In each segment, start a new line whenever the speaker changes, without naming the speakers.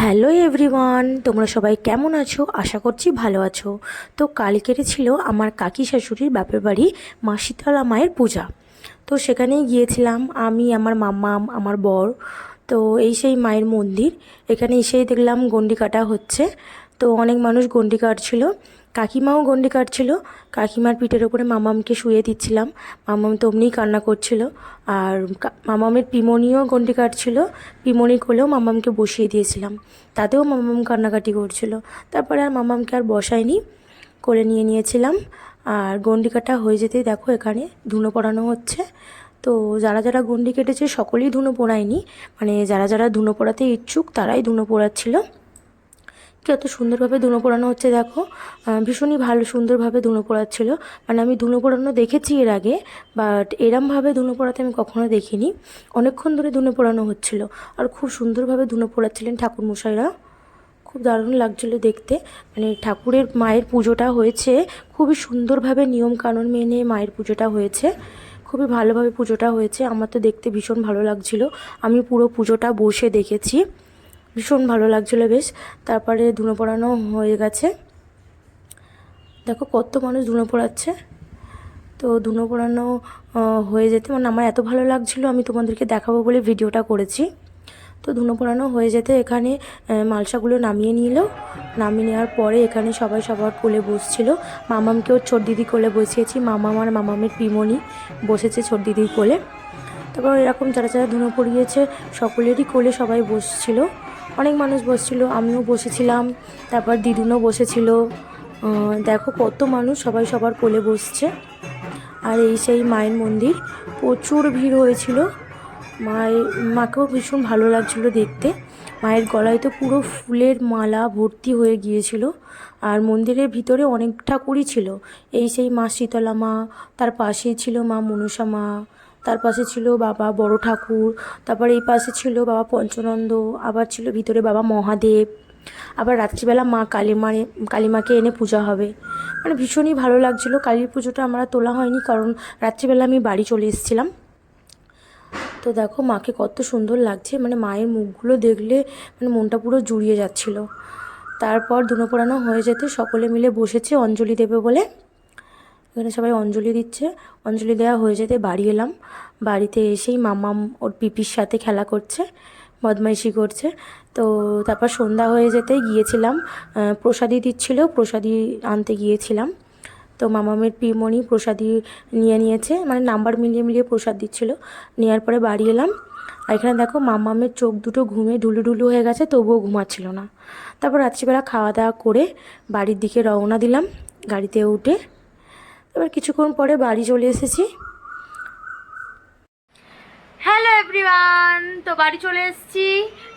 Hello everyone, তোমরা সবাই কেমন আছো? আশা করছি ভালো আছো। তো কালকেরে ছিল আমার কাকি শাশুড়ির বাপের বাড়ি মা শীতলা মায়ের পূজা। তো সেখানেই গিয়েছিলাম আমি, আমার মাম্মা, আমার বর। তো এই সেই মায়ের মন্দির। এখানে এসেই দেখলাম গন্ডি কাটা হচ্ছে। তো অনেক মানুষ গন্ডি কাটছিল। কাকিমাও গন্ডি কাটছিল। কাকিমার পিঠের ওপরে মামামকে শুয়ে দিচ্ছিলাম। মামাম তো অমনিই কান্না করছিল। আর মামামের পিমনিও গন্ডি কাটছিল। পিমনি কোলেও মামামকে বসিয়ে দিয়েছিলাম। তাতেও মামাম কান্নাকাটি করছিল। তারপরে আর মামামকে আর বসায়নি। কোলে নিয়ে নিয়েছিলাম। আর গন্ডি কাটা হয়ে যেতেই দেখো এখানে ধুনো পড়ানো হচ্ছে। তো যারা যারা গন্ডি কেটেছে সকলেই ধুনো পোড়ায়নি। মানে যারা যারা ধুনো পোড়াতে ইচ্ছুক তারাই ধুনো পোড়াচ্ছিল। কত সুন্দরভাবে ধুনো পোড়ানো হচ্ছে, দেখো। ভীষণই ভালো সুন্দরভাবে ধুনো পোড়াচ্ছিল। মানে আমি ধুনো পোড়ানো দেখেছি এর আগে বাট এরমভাবে ধুনো পোড়াতে আমি কখনো দেখিনি। অনেকক্ষণ ধরে ধুনো পোড়ানো হচ্ছিল। আর খুব সুন্দরভাবে ধুনো পোড়াচ্ছিলেন ঠাকুরমশাইরা। খুব দারুণ লাগছিল দেখতে। মানে ঠাকুরের মায়ের পুজোটা হয়েছে, খুবই সুন্দরভাবে নিয়ম কানুন মেনে মায়ের পুজোটা হয়েছে। খুবই ভালোভাবে পুজোটা হয়েছে। আমার তো দেখতে ভীষণ ভালো লাগছিল। আমি পুরো পুজোটা বসে দেখেছি। ভীষণ ভালো লাগছিল বেশ। তারপরে ধুনো পড়ানো হয়ে গেছে। দেখো কত মানুষ ধুনো পড়াচ্ছে। তো ধুনো পড়ানো হয়ে যেতে মানে আমার এত ভালো লাগছিল, আমি তোমাদেরকে দেখাবো বলে ভিডিওটা করেছি। তো ধুনো পড়ানো হয়ে যেতে এখানে মালসাগুলো নামিয়ে নিল। নামিয়ে নেওয়ার পরে এখানে সবাই সবার কোলে বসছিল। মামামকেও ছোট দিদি কোলে বসিয়েছি। মামাম আর মামামের পিমনি বসেছে ছোট দিদির কোলে। তারপর এরকম যারা যারা ধুনো পড়িয়েছে, সকলেরই কোলে সবাই বসছিল। অনেক মানুষ বসছিল, আমিও বসেছিলাম, তারপর দিদুনও বসেছিল। দেখো কত মানুষ সবাই সবার কোলে বসছে। আর এই সেই মায়ের মন্দির, প্রচুর ভিড় হয়েছিল। মায়ের, মাকেও ভীষণ ভালো লাগছিল দেখতে। মায়ের গলায় তো পুরো ফুলের মালা ভর্তি হয়ে গিয়েছিল। আর মন্দিরের ভিতরে অনেক ঠাকুরই ছিল। এই সেই মা শীতলা মা তার পাশেই ছিল মা মনসা মা তার পাশে ছিল বাবা বড় ঠাকুর, তারপর এই পাশে ছিল বাবা পঞ্চনন্দ, আবার ছিল ভিতরে বাবা মহাদেব, আবার রাত্রিবেলা মা কালীমারে, কালীমাকে এনে পূজা হবে। মানে ভীষণই ভালো লাগছিল। কালীর পুজোটা আমরা তোলা হয়নি কারণ রাত্রিবেলা আমি বাড়ি চলে এসেছিলাম। তো দেখো মাকে কত সুন্দর লাগছে। মানে মায়ের মুখগুলো দেখলে মানে মনটা পুরো জুড়িয়ে যাচ্ছিল। তারপর দুনো পোড়ানো হয়ে যেতে সকলে মিলে বসেছে অঞ্জলি দেবে বলে। এখানে সবাই অঞ্জলি দিচ্ছে। অঞ্জলি দেওয়া হয়ে যেতে বাড়ি এলাম। বাড়িতে এসেই মামাম ওর পিপির সাথে খেলা করছে, বদমাইশি করছে। তো তারপর সন্ধ্যা হয়ে যেতেই গিয়েছিলাম। প্রসাদি দিচ্ছিল প্রসাদি আনতে গিয়েছিলাম। তো মামামের পিমনি প্রসাদি নিয়ে নিয়েছে মানে নাম্বার মিলিয়ে মিলিয়ে প্রসাদ দিচ্ছিল। নেওয়ার পরে বাড়ি এলাম। আর এখানে দেখো মামামের চোখ দুটো ঘুমে ঢুলু ঢুলু হয়ে গেছে, তবুও ঘুমাচ্ছিল না। তারপর রাত্রিবেলা খাওয়া দাওয়া করে বাড়ির দিকে রওনা দিলাম। গাড়িতে উঠে এবার কিছুক্ষণ পরে বাড়ি চলে এসেছি।
হ্যালো এভরিওয়ান তো বাড়ি চলে এসেছি।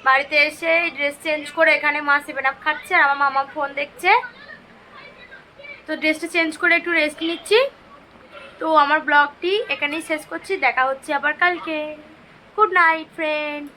বাড়িতে এসে ড্রেস চেঞ্জ করে এখানে মা সেভেন আপ খাচ্ছে আর আমার মামা ফোন দেখছে। তো ড্রেসটা চেঞ্জ করে একটু রেস্ট নিচ্ছি। তো আমার ব্লগটি এখানেই শেষ করছি, দেখা হচ্ছে আবার কালকে। Good night friends